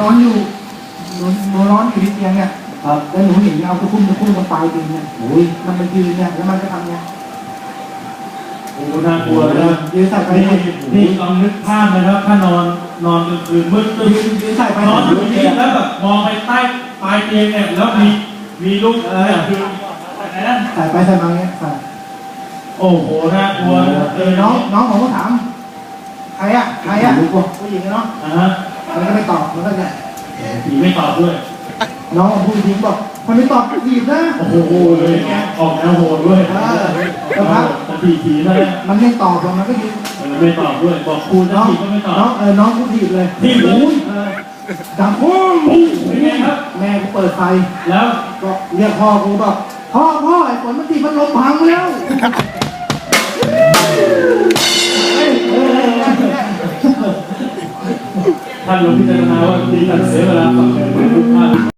นอนอยู่หนูหนูนอนอยู่ที่เตียงเนี่ยครับแล้วหนูเหนีเอาตะคุ่มตะคุ่มตรงปลายเตียงเนี่ยโอ้ยมันมันยืนเนี่ยแล้วมันก็ทำเนี่ยโอ้น่ากลัวนะยืนใส่ไปนี่นี่ลองนึกภาพนะครับถ้านอนนอนกลางคืนมืดตึ๊บยืนยืนใส่ไปนอนอยู่ที่แล้วแบบมองไปใต้ปลายเตียงเนี่ยแล้วมีมีลูกออคืออะไรนะใส่ไปใส่มาเนี่ยใส่โอ้โหน่ากลัวเออน้องน้องผมก็ถามใครอะใครอะผู้หญิงเนาะอ่า ฮะมันก็ไม่ตอบมันก็จะผีไม่ตอบด้วย น้องของผู้หญิงบอกมันไม่ตอบก็หยิบนะโอ้โหเลยออกแนวโหดด้วยเออแต่ผีผีนะมันไม่ตอบหรอกมันก็ยืนเออไม่ตอบด้วย บอกครูนะน้องผีก็ไม่ตอบน้องเออน้องกูถีบเลยถีบเลยโอ้เออดังปุ้งปุ๊บเป็นไงครับ แม่กูเปิดไฟ แล้ว ก็เรียกพ่อกูบอกพ่อพ่อไอ้ฝนมันตีมันลมพังแล้ว ท่านลงพิจารณาว่าดีตัดเสียเวลาฟังเลยไหม